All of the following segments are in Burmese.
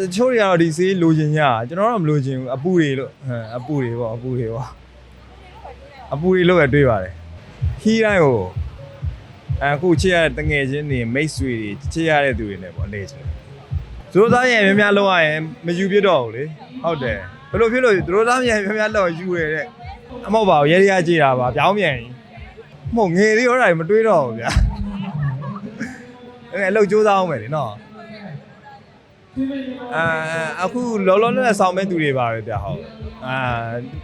တချို့တွေကတော့ဒီဆေးလိုချင်ကြကျွန်တော်တော့မလိုချင်ဘူးအပူတွေလို့ဟမ်အပူတွေပေါ့အပူတွေပေါ့အပူတွေလို့ပဲတွေးပါတယ်ခီးတိုင်းကိုအခုချစ်ရတဲ့တငယ်ချင်းတွေမိတ်ဆွေတွေချစ်ရတဲ့သူတွေနဲ့ပေါ့လေ့ချင်တယ်သူတို့သားရဲ့များများလောက်ရရင်မယူပြတော့ဘူးလေဟုတ်တယ်ဘယ်လိုဖြစ်လို့သူတို့သားရဲ့များများလောက်ယူရတဲ့အမောက်ပါဘူးရဲရဲကြည့်တာပါပြောင်းပြန်ကြီးမဟုတ်ငယ်လေးရောတာတွေမတွေးတော့ဘူးဗျာအဲ့အလုပ်ကြိုးစားအောင်မယ်လေနော် အာအခုလောလောလတ်လတ်ဆောင်မဲ့သူတွေပါပဲဗျဟုတ်အာ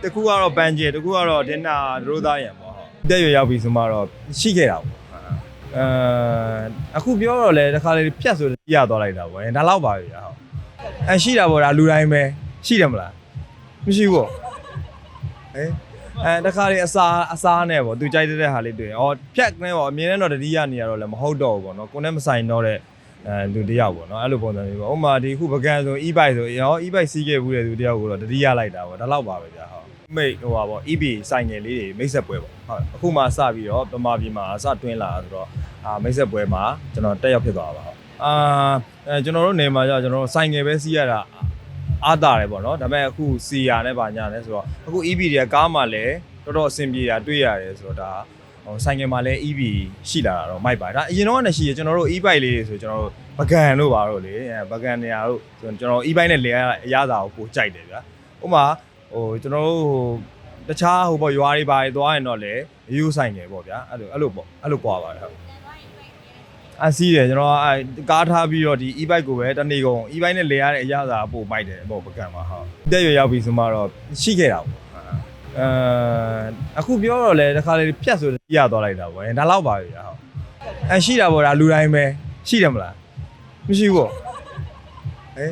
တခုကတော့ပန်ကျဲတခုကတော့ဒင်နာရိုးသားရံပေါ့ဟုတ်တက်ရွယ်ရောက်ပြီဆိုမှတော့ရှိခဲ့တာပေါ့အာအခုပြောတော့လေတခါလေဖြတ်ဆိုပြရသွားလိုက်တာပေါ့ဒါတော့ပါပဲဗျဟုတ်အရှိတာပေါ့ဒါလူတိုင်းပဲရှိတယ်မလားမရှိဘူးပေါ့ဟဲအဲတခါလေအစာအစားနဲ့ပေါ့သူကြိုက်တဲ့ဟာလေးတွေ့ရင်ဩဖြတ်နဲ့ပေါ့အမြင်နဲ့တော့တတိယနေရတော့လည်းမဟုတ်တော့ဘူးပေါ့နော်ကိုယ်နဲ့မဆိုင်တော့တဲ့ အဲလူတစ်ယောက်ပေါ့နော်အဲ့လိုပုံစံမျိုးပေါ့ဥပမာဒီခုပကံဆို e-bike ဆိုရော e-bike စီးခဲ့ဘူးတဲ့သူတစ်ယောက်ကိုတော့တတိယလိုက်တာပေါ့ဒါတော့ပါပဲဗျာဟုတ်မိတ်ဟိုပါပေါ့ EB ဆိုင်ငယ်လေးတွေမိတ်ဆက်ပွဲပေါ့ဟုတ်အခုမှစပြီးတော့ပမာပြည်မှာစတွင်းလာဆိုတော့အာမိတ်ဆက်ပွဲမှာကျွန်တော်တက်ရောက်ဖြစ်သွားတာပါဟုတ်အာအဲကျွန်တော်တို့နေမှာじゃကျွန်တော်တို့ဆိုင်ငယ်ပဲစီးရတာအားတာတယ်ပေါ့နော်ဒါပေမဲ့အခုစီယာနဲ့ပါညာနဲ့ဆိုတော့အခု EB တွေကကားမှလည်းတော်တော်အဆင်ပြေတာတွေ့ရတယ်ဆိုတော့ဒါ ဟိုဆိုင်ငယ်မှာလည်း EV ရှိလာတာတော့မိုက်ပါဒါအရင်တော့ကနေရှိရကျွန်တော်တို့ e-bike လေးတွေဆိုကျွန်တော်တို့ပကံတို့ပါတော့လေအဲပကံနေရာတို့ကျွန်တော် e-bike နဲ့လဲအရသာကိုပိုကြိုက်တယ်ဗျာဥပမာဟိုကျွန်တော်တို့ဟိုတခြားဟိုပေါ့ရွာတွေပါတွေသွားရင်တော့လေရိုးဆိုင်ငယ်ပေါ့ဗျာအဲ့လိုအဲ့လိုပေါ့အဲ့လိုကွာပါတယ်ဟုတ်အစီးတယ်ကျွန်တော်အဲကားထားပြီးတော့ဒီ e-bike ကိုပဲတနေ့ကုန် e-bike နဲ့လဲရတဲ့အရသာပိုမိုက်တယ်ပေါ့ပကံမှာဟုတ်တက်ရွယ်ရောက်ပြီဆိုမှတော့ရှိခဲ့တာပေါ့ အဲအခုပြောတော့လေတခါလေဖြတ်ဆိုပြရသွားလိုက်တာပေါ့ဒါတော့ပါပဲဗျာဟုတ်အဲရှိတာပေါ့ဒါလူတိုင်းပဲရှိတယ်မလားမရှိဘူးပေါ့ဟဲ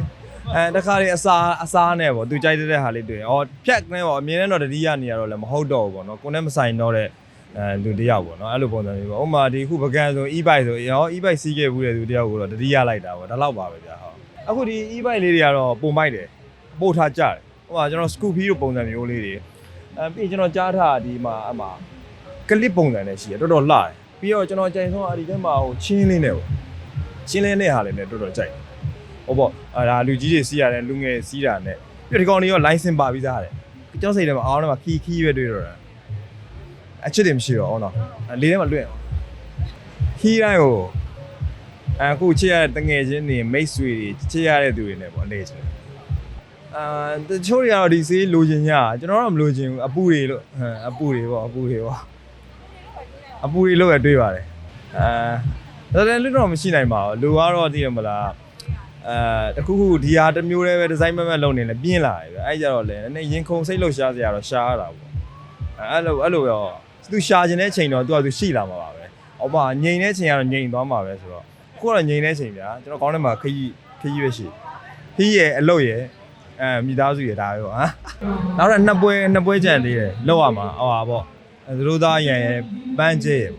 အဲတခါလေအစာအစားနဲ့ပေါ့သူကြိုက်တဲ့ဟာလေးတွေ့ရင်ဩဖြတ်နဲ့ပေါ့အမြင်နဲ့တော့တတိယနေရတော့လည်းမဟုတ်တော့ဘူးပေါ့နော်ကိုယ်နဲ့မဆိုင်တော့တဲ့အဲလူတစ်ယောက်ပေါ့နော်အဲ့လိုပုံစံမျိုးပေါ့ဥပမာဒီခုပကံဆို e-bike ဆိုရော e-bike စီးခဲ့ဘူးတဲ့သူတစ်ယောက်ကိုတော့တတိယလိုက်တာပေါ့ဒါတော့ပါပဲဗျာဟုတ်အခုဒီ e-bike လေးတွေကတော့ပုံမိုက်တယ်ပို့ထားကြတယ်ဟိုမှာကျွန်တော် scoopy တို့ပုံစံမျိုးလေးတွေ အဲပြီးကျွန်တော်ကြားထားဒီမှာအမှာကလစ်ပုံစံနဲ့ရှိရတော်တော်လှတယ်ပြီးတော့ကျွန်တော်ကြိုင်ဆုံးအဒီထဲမှာဟိုချင်းလေးနဲ့ပေါ့ချင်းလေးနဲ့ဟာလေးနဲ့တော်တော်ကြိုက်တယ်ဟိုပေါ့အဲဒါလူကြီးတွေစီးရတယ်လူငယ်စီးတာနဲ့ပြီးတော့ဒီကောင်တွေရော license ပါပြီးသားတယ်ကျောင်းစိတ်ထဲမှာအားလုံးမှာခီခီပဲတွေ့တော့တာအချစ်တယ်မရှိတော့အောင်တော့လေးထဲမှာလွင့်အောင်ခီတိုင်းကိုအခုချစ်ရတဲ့တငယ်ချင်းတွေမိတ်ဆွေတွေချစ်ရတဲ့သူတွေနဲ့ပေါ့လေ့ချင်တယ် အာတချို့တွေကတော့ဒီဆေးလိုချင်ကြကျွန်တော်တော့မလိုချင်ဘူးအပူတွေလို့ဟမ်အပူတွေပေါ့အပူတွေပေါ့အပူတွေလို့ပဲတွေးပါတယ်အာဒါလည်းလွတ်တော့မရှိနိုင်ပါဘူးလူကတော့သိရမလားအဲတခုခုဒီဟာတစ်မျိုးတည်းပဲဒီဇိုင်းမမတ်လုပ်နေလဲပြင်းလာတယ်ဗျအဲ့ကြတော့လေနည်းနည်းရင်ခုန်စိတ်လှုပ်ရှားစရာတော့ရှားရတာပေါ့အဲ့လိုအဲ့လိုရောသူရှားခြင်းတဲ့ချိန်တော့သူကသူရှိလာမှာပါပဲဟောပါငြိမ်တဲ့ချိန်ကတော့ငြိမ်သွားမှာပဲဆိုတော့အခုကတော့ငြိမ်တဲ့ချိန်ဗျာကျွန်တော်ကောင်းထဲမှာခကြီးခကြီးပဲရှိခကြီးရဲ့အလုပ်ရဲ့ အဲမိသားစုရဲ့ဒါပဲပေါ့ဟာနောက်တော့နှစ်ပွဲနှစ်ပွဲကြံသေးတယ်လောက်ရမှာဟောပါပေါ့သတို့သားရရဲ့ပန်းကျဲရဲ့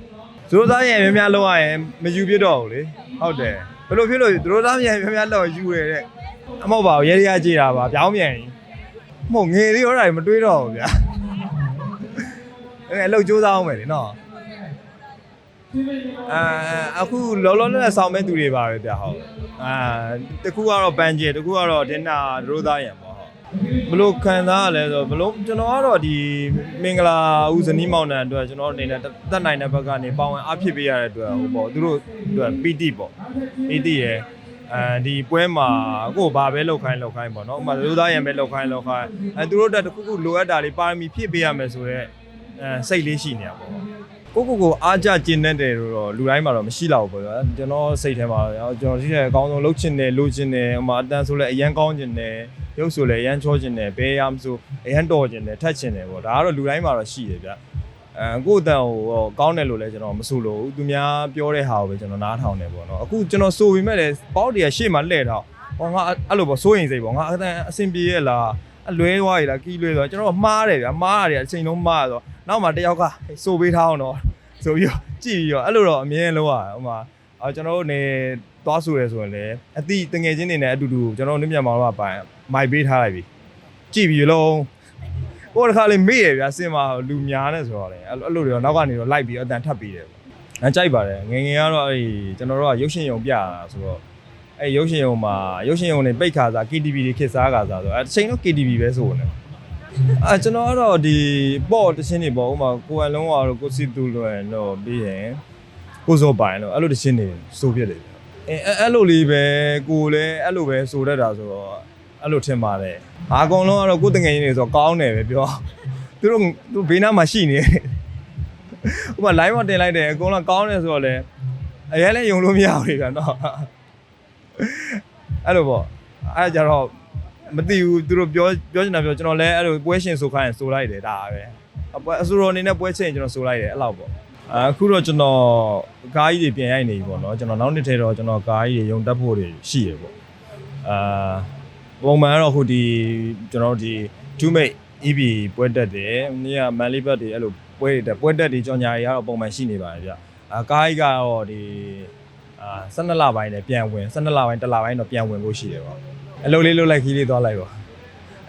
သတို့သားရဲ့များများလောက်ရရင်မယူပြတော့ဘူးလေဟုတ်တယ်ဘယ်လိုဖြစ်လို့သတို့သားရဲ့များများလောက်ယူရတဲ့အမောက်ပါဘူးရဲရဲကြည့်တာပါပြောင်းပြန်ကြီးမဟုတ်ငယ်လေးရောတာတွေမတွေးတော့ဘူးဗျာအဲအလုပ်ကြိုးစားအောင်မယ်လေနော် အာအခုလောလောလတ်လတ်ဆောင်မဲ့သူတွေပါပဲဗျာဟုတ်အာတခုကတော့ပန်ကျဲတခုကတော့ဒင်နာရိုးသားရံပေါ့ဟုတ်ဘလို့ခံစားရလဲဆိုဘလို့ကျွန်တော်ကတော့ဒီမင်္ဂလာဦးဇနီးမောင်နှံအတွက်ကျွန်တော်အနေနဲ့တက်နိုင်တဲ့ဘက်ကနေပေါဝင်အားဖြစ်ပေးရတဲ့အတွက်ဟိုပေါ့သူတို့အတွက်ပီတိပေါ့ပီတိရယ်အဲဒီပွဲမှာကိုယ်ဘာပဲလောက်ခိုင်းလောက်ခိုင်းပေါ့နော်ဥပမာရိုးသားရံပဲလောက်ခိုင်းလောက်ခိုင်းအဲသူတို့တက်တစ်ခုခုလိုအပ်တာလေးပါရမီဖြည့်ပေးရမယ်ဆိုတော့အဲစိတ်လေးရှိနေတာပေါ့ ကိုကိုကိုအားကြကျင်တတ်တယ်လို့တော့လူတိုင်းမှာတော့မရှိတော့ဘူးပေါ့ဗျာကျွန်တော်စိတ်ထဲမှာကျွန်တော်ရှိတဲ့အကောင်းဆုံးလှုပ်ချင်တယ်လှုပ်ချင်တယ်ဟိုမှာအတန်ဆိုလဲအရန်ကောင်းချင်တယ်ရုပ်ဆိုလဲအရန်ချောချင်တယ်ဘဲရမဆိုအရန်တော်ချင်တယ်ထက်ချင်တယ်ပေါ့ဒါကတော့လူတိုင်းမှာတော့ရှိတယ်ဗျအဲကိုယ့်အတန်ဟိုကောင်းတယ်လို့လဲကျွန်တော်မဆိုလို့သူများပြောတဲ့ဟာကိုပဲကျွန်တော်နားထောင်တယ်ပေါ့နော်အခုကျွန်တော်ဆိုပေမဲ့လည်းပေါက်တရရှေ့မှာလှည့်တော့ဟောငါအဲ့လိုပေါ့စိုးရင်စိတ်ပေါ့ငါအတန်အဆင်ပြေရဲ့လား အလွဲသွားရလားကီးလွဲသွားကျွန်တော်မှားတယ်ဗျာမှားရတယ်အချိန်လုံးမှားတော့နောက်မှတယောက်ကစိုးပေးထားအောင်တော့ဆိုပြီးတော့ကြည့်ပြီးတော့အဲ့လိုတော့အမြင်လုံးရဟိုမှာအော်ကျွန်တော်တို့နေသွားဆိုရဆိုရင်လည်းအတိတငယ်ချင်းတွေနဲ့အတူတူကျွန်တော်တို့မြန်မာမှာပိုင်မိုက်ပေးထားလိုက်ပြီကြည့်ပြီးလုံးကိုယ်တစ်ခါလေးမေ့ရဗျာစင်မှာလူများနေဆိုတော့လေအဲ့လိုတွေတော့နောက်ကနေတော့လိုက်ပြီးအတန်ထပ်ပြီးတယ်ပေါ့အဲကြိုက်ပါတယ်ငယ်ငယ်ကတော့အဲ့ဒီကျွန်တော်တို့ကရုပ်ရှင်ရုံပြတာဆိုတော့ အဲအဲရုပ်ရှင်ရုံမှာရုပ်ရှင်ရုံနေပိတ်ခါစား KTV တွေခစ်စားခါစားဆိုအဲတစ်ချိန်တော့ KTV ပဲဆိုနေအဲကျွန်တော်ကတော့ဒီပေါ့တချင်းတွေပေါ့ဥပမာကိုယ်အလုံးကတော့ကိုစီတူလွယ်တော့ပြီးရင်ကိုစောပိုင်တော့အဲ့လိုတချင်းတွေစိုးဖြစ်တယ်အဲအဲ့လိုလေးပဲကိုလည်းအဲ့လိုပဲဆိုတတ်တာဆိုတော့အဲ့လိုထင်ပါတယ်အာအကုန်လုံးကတော့ကိုယ်တငယ်ချင်းတွေဆိုတော့ကောင်းတယ်ပဲပြောသူတို့သူဘေးနားမှာရှိနေတယ်ဥပမာ line မတင်လိုက်တယ်အကုန်လုံးကောင်းတယ်ဆိုတော့လေအရင်လည်းယုံလို့မရဘူးလေဗျာနော် အဲ့လိုပေါ့အဲ့ဒါကြတော့မသိဘူးသူတို့ပြောပြောချင်တာပြောကျွန်တော်လည်းအဲ့လိုပွဲရှင်ဆိုခိုင်းရင်ဆိုလိုက်တယ်ဒါပဲအပွဲအစူရောအနေနဲ့ပွဲချင်းကျွန်တော်ဆိုလိုက်တယ်အဲ့လောက်ပေါ့အခုတော့ကျွန်တော်ကားကြီးတွေပြင်ရိုက်နေပြီပေါ့နော်ကျွန်တော်နောက်နှစ်ထဲတော့ကျွန်တော်ကားကြီးတွေရုံတက်ဖို့တွေရှိရပေါ့အာပုံမှန်ကတော့ဟိုဒီကျွန်တော်တို့ဒီ2 mate EB ပွဲတက်တယ်နေ့ကမန်လေးဘတ်တွေအဲ့လိုပွဲတွေတက်ပွဲတက်တွေကြောင်ညာတွေကတော့ပုံမှန်ရှိနေပါတယ်ဗျအာကားကြီးကတော့ဒီ အာ12လပိုင်းနဲ့ပြန်ဝင်12လပိုင်းတစ်လပိုင်းတော့ပြန်ဝင်ဖို့ရှိတယ်ပေါ့အလုပ်လေးလုပ်လိုက်ခီးလေးသွားလိုက်ပေါ့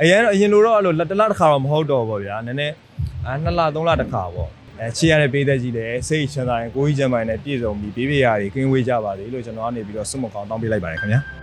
အရင်တော့အရင်လိုတော့အဲ့လိုလက်တစ်လတစ်ခါတော့မဟုတ်တော့ပေါ့ဗျာနည်းနည်းအာ2လ3လတစ်ခါပေါ့အဲချီရတဲ့ပေးသက်ကြီးလည်းစိတ်ချမ်းသာရင်ကိုကြီးချမ်းသာရင်လည်းပြည့်စုံပြီးဘေးဘေးရာတွေကင်းဝေးကြပါစေလို့ကျွန်တော်ကနေပြီးတော့စွတ်မကောင်းတောင်းပေးလိုက်ပါတယ်ခင်ဗျာ